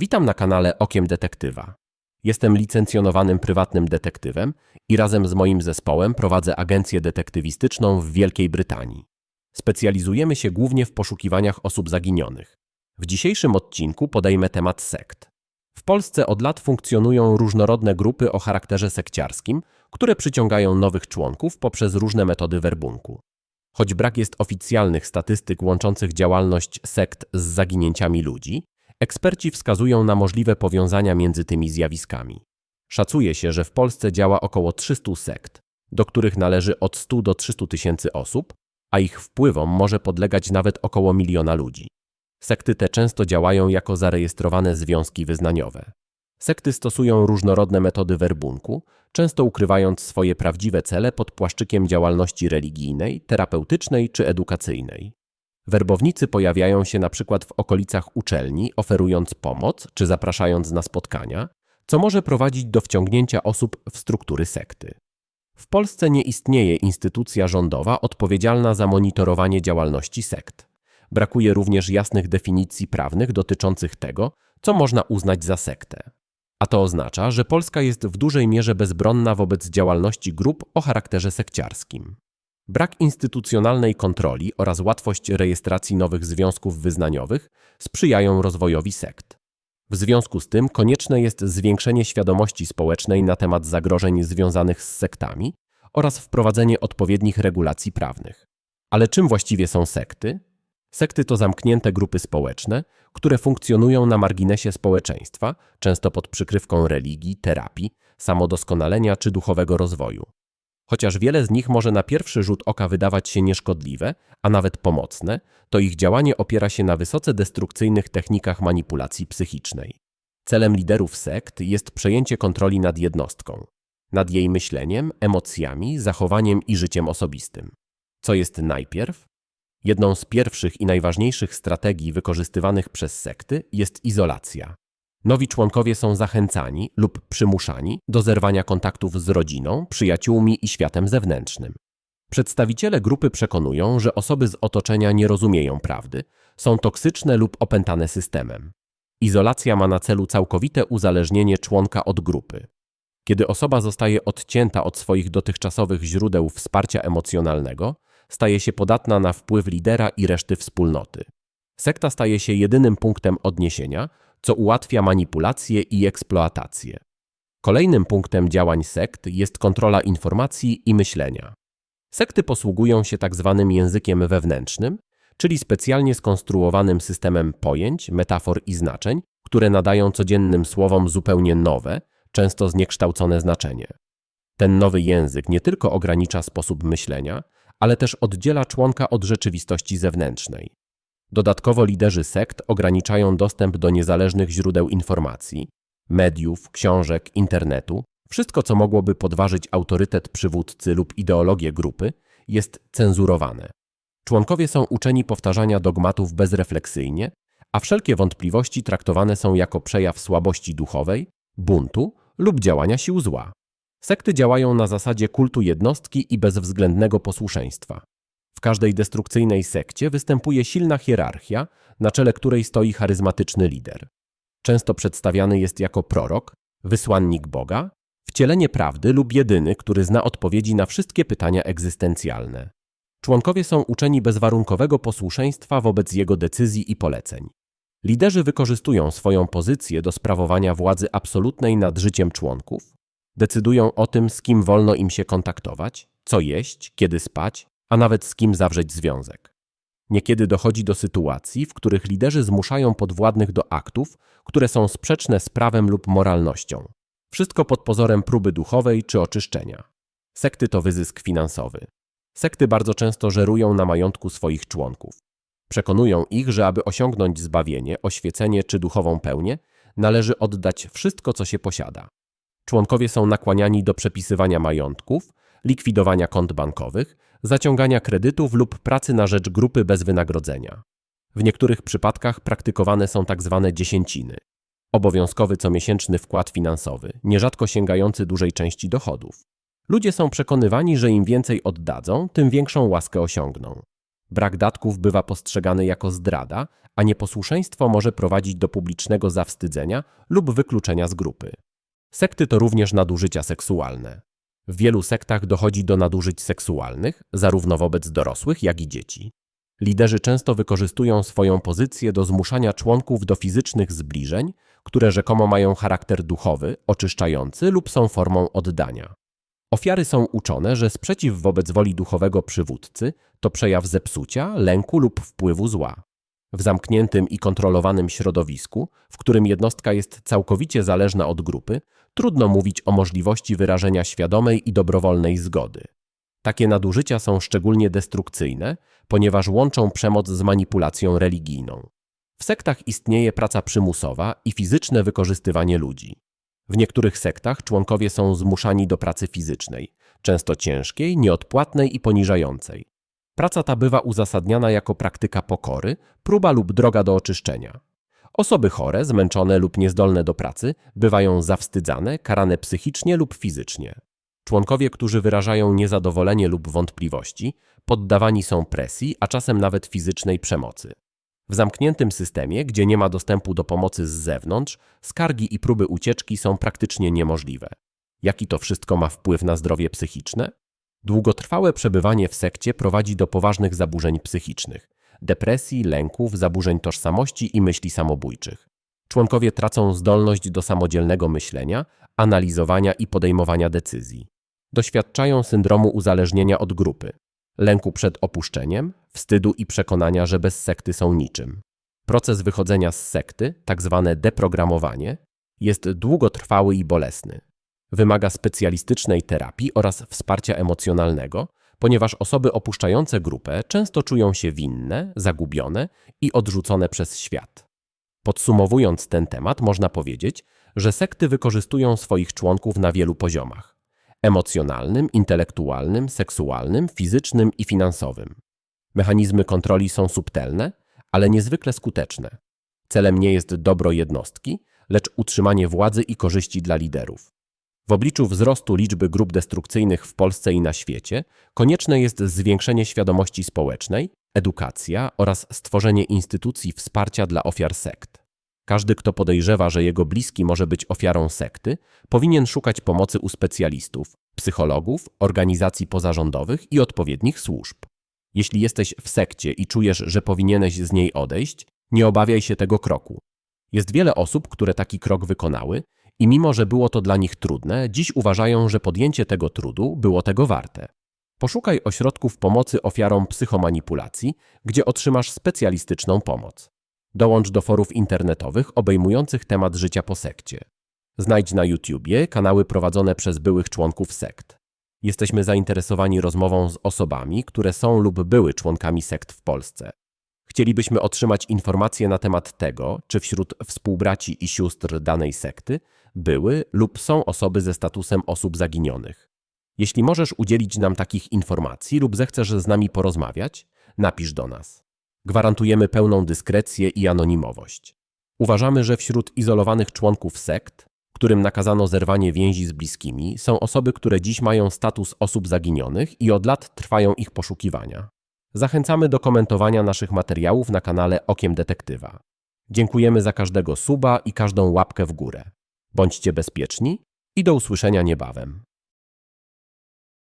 Witam na kanale Okiem Detektywa. Jestem licencjonowanym prywatnym detektywem i razem z moim zespołem prowadzę agencję detektywistyczną w Wielkiej Brytanii. Specjalizujemy się głównie w poszukiwaniach osób zaginionych. W dzisiejszym odcinku podejmę temat sekt. W Polsce od lat funkcjonują różnorodne grupy o charakterze sekciarskim, które przyciągają nowych członków poprzez różne metody werbunku. Choć brak jest oficjalnych statystyk łączących działalność sekt z zaginięciami ludzi, eksperci wskazują na możliwe powiązania między tymi zjawiskami. Szacuje się, że w Polsce działa około 300 sekt, do których należy od 100 do 300 tysięcy osób, a ich wpływom może podlegać nawet około miliona ludzi. Sekty te często działają jako zarejestrowane związki wyznaniowe. Sekty stosują różnorodne metody werbunku, często ukrywając swoje prawdziwe cele pod płaszczykiem działalności religijnej, terapeutycznej czy edukacyjnej. Werbownicy pojawiają się na przykład w okolicach uczelni, oferując pomoc czy zapraszając na spotkania, co może prowadzić do wciągnięcia osób w struktury sekty. W Polsce nie istnieje instytucja rządowa odpowiedzialna za monitorowanie działalności sekt. Brakuje również jasnych definicji prawnych dotyczących tego, co można uznać za sektę. A to oznacza, że Polska jest w dużej mierze bezbronna wobec działalności grup o charakterze sekciarskim. Brak instytucjonalnej kontroli oraz łatwość rejestracji nowych związków wyznaniowych sprzyjają rozwojowi sekt. W związku z tym konieczne jest zwiększenie świadomości społecznej na temat zagrożeń związanych z sektami oraz wprowadzenie odpowiednich regulacji prawnych. Ale czym właściwie są sekty? Sekty to zamknięte grupy społeczne, które funkcjonują na marginesie społeczeństwa, często pod przykrywką religii, terapii, samodoskonalenia czy duchowego rozwoju. Chociaż wiele z nich może na pierwszy rzut oka wydawać się nieszkodliwe, a nawet pomocne, to ich działanie opiera się na wysoce destrukcyjnych technikach manipulacji psychicznej. Celem liderów sekt jest przejęcie kontroli nad jednostką, nad jej myśleniem, emocjami, zachowaniem i życiem osobistym. Co jest najpierw? Jedną z pierwszych i najważniejszych strategii wykorzystywanych przez sekty jest izolacja. Nowi członkowie są zachęcani lub przymuszani do zerwania kontaktów z rodziną, przyjaciółmi i światem zewnętrznym. Przedstawiciele grupy przekonują, że osoby z otoczenia nie rozumieją prawdy, są toksyczne lub opętane systemem. Izolacja ma na celu całkowite uzależnienie członka od grupy. Kiedy osoba zostaje odcięta od swoich dotychczasowych źródeł wsparcia emocjonalnego, staje się podatna na wpływ lidera i reszty wspólnoty. Sekta staje się jedynym punktem odniesienia, co ułatwia manipulację i eksploatację. Kolejnym punktem działań sekt jest kontrola informacji i myślenia. Sekty posługują się tak zwanym językiem wewnętrznym, czyli specjalnie skonstruowanym systemem pojęć, metafor i znaczeń, które nadają codziennym słowom zupełnie nowe, często zniekształcone znaczenie. Ten nowy język nie tylko ogranicza sposób myślenia, ale też oddziela członka od rzeczywistości zewnętrznej. Dodatkowo liderzy sekt ograniczają dostęp do niezależnych źródeł informacji, mediów, książek, internetu. Wszystko, co mogłoby podważyć autorytet przywódcy lub ideologię grupy, jest cenzurowane. Członkowie są uczeni powtarzania dogmatów bezrefleksyjnie, a wszelkie wątpliwości traktowane są jako przejaw słabości duchowej, buntu lub działania sił zła. Sekty działają na zasadzie kultu jednostki i bezwzględnego posłuszeństwa. W każdej destrukcyjnej sekcie występuje silna hierarchia, na czele której stoi charyzmatyczny lider. Często przedstawiany jest jako prorok, wysłannik Boga, wcielenie prawdy lub jedyny, który zna odpowiedzi na wszystkie pytania egzystencjalne. Członkowie są uczeni bezwarunkowego posłuszeństwa wobec jego decyzji i poleceń. Liderzy wykorzystują swoją pozycję do sprawowania władzy absolutnej nad życiem członków, decydują o tym, z kim wolno im się kontaktować, co jeść, kiedy spać, a nawet z kim zawrzeć związek. Niekiedy dochodzi do sytuacji, w których liderzy zmuszają podwładnych do aktów, które są sprzeczne z prawem lub moralnością. Wszystko pod pozorem próby duchowej czy oczyszczenia. Sekty to wyzysk finansowy. Sekty bardzo często żerują na majątku swoich członków. Przekonują ich, że aby osiągnąć zbawienie, oświecenie czy duchową pełnię, należy oddać wszystko, co się posiada. Członkowie są nakłaniani do przepisywania majątków, likwidowania kont bankowych, zaciągania kredytów lub pracy na rzecz grupy bez wynagrodzenia. W niektórych przypadkach praktykowane są tak zwane dziesięciny. Obowiązkowy comiesięczny wkład finansowy, nierzadko sięgający dużej części dochodów. Ludzie są przekonywani, że im więcej oddadzą, tym większą łaskę osiągną. Brak datków bywa postrzegany jako zdrada, a nieposłuszeństwo może prowadzić do publicznego zawstydzenia lub wykluczenia z grupy. Sekty to również nadużycia seksualne. W wielu sektach dochodzi do nadużyć seksualnych, zarówno wobec dorosłych, jak i dzieci. Liderzy często wykorzystują swoją pozycję do zmuszania członków do fizycznych zbliżeń, które rzekomo mają charakter duchowy, oczyszczający lub są formą oddania. Ofiary są uczone, że sprzeciw wobec woli duchowego przywódcy to przejaw zepsucia, lęku lub wpływu zła. W zamkniętym i kontrolowanym środowisku, w którym jednostka jest całkowicie zależna od grupy, trudno mówić o możliwości wyrażenia świadomej i dobrowolnej zgody. Takie nadużycia są szczególnie destrukcyjne, ponieważ łączą przemoc z manipulacją religijną. W sektach istnieje praca przymusowa i fizyczne wykorzystywanie ludzi. W niektórych sektach członkowie są zmuszani do pracy fizycznej, często ciężkiej, nieodpłatnej i poniżającej. Praca ta bywa uzasadniana jako praktyka pokory, próba lub droga do oczyszczenia. Osoby chore, zmęczone lub niezdolne do pracy bywają zawstydzane, karane psychicznie lub fizycznie. Członkowie, którzy wyrażają niezadowolenie lub wątpliwości, poddawani są presji, a czasem nawet fizycznej przemocy. W zamkniętym systemie, gdzie nie ma dostępu do pomocy z zewnątrz, skargi i próby ucieczki są praktycznie niemożliwe. Jaki to wszystko ma wpływ na zdrowie psychiczne? Długotrwałe przebywanie w sekcie prowadzi do poważnych zaburzeń psychicznych, depresji, lęków, zaburzeń tożsamości i myśli samobójczych. Członkowie tracą zdolność do samodzielnego myślenia, analizowania i podejmowania decyzji. Doświadczają syndromu uzależnienia od grupy, lęku przed opuszczeniem, wstydu i przekonania, że bez sekty są niczym. Proces wychodzenia z sekty, tak zwane deprogramowanie, jest długotrwały i bolesny. Wymaga specjalistycznej terapii oraz wsparcia emocjonalnego, ponieważ osoby opuszczające grupę często czują się winne, zagubione i odrzucone przez świat. Podsumowując ten temat, można powiedzieć, że sekty wykorzystują swoich członków na wielu poziomach emocjonalnym, intelektualnym, seksualnym, fizycznym i finansowym. Mechanizmy kontroli są subtelne, ale niezwykle skuteczne. Celem nie jest dobro jednostki, lecz utrzymanie władzy i korzyści dla liderów. W obliczu wzrostu liczby grup destrukcyjnych w Polsce i na świecie konieczne jest zwiększenie świadomości społecznej, edukacja oraz stworzenie instytucji wsparcia dla ofiar sekt. Każdy, kto podejrzewa, że jego bliski może być ofiarą sekty, powinien szukać pomocy u specjalistów, psychologów, organizacji pozarządowych i odpowiednich służb. Jeśli jesteś w sekcie i czujesz, że powinieneś z niej odejść, nie obawiaj się tego kroku. Jest wiele osób, które taki krok wykonały i mimo, że było to dla nich trudne, dziś uważają, że podjęcie tego trudu było tego warte. Poszukaj ośrodków pomocy ofiarom psychomanipulacji, gdzie otrzymasz specjalistyczną pomoc. Dołącz do forów internetowych obejmujących temat życia po sekcie. Znajdź na YouTubie kanały prowadzone przez byłych członków sekt. Jesteśmy zainteresowani rozmową z osobami, które są lub były członkami sekt w Polsce. Chcielibyśmy otrzymać informacje na temat tego, czy wśród współbraci i sióstr danej sekty były lub są osoby ze statusem osób zaginionych. Jeśli możesz udzielić nam takich informacji lub zechcesz z nami porozmawiać, napisz do nas. Gwarantujemy pełną dyskrecję i anonimowość. Uważamy, że wśród izolowanych członków sekt, którym nakazano zerwanie więzi z bliskimi, są osoby, które dziś mają status osób zaginionych i od lat trwają ich poszukiwania. Zachęcamy do komentowania naszych materiałów na kanale Okiem Detektywa. Dziękujemy za każdego suba i każdą łapkę w górę. Bądźcie bezpieczni i do usłyszenia niebawem.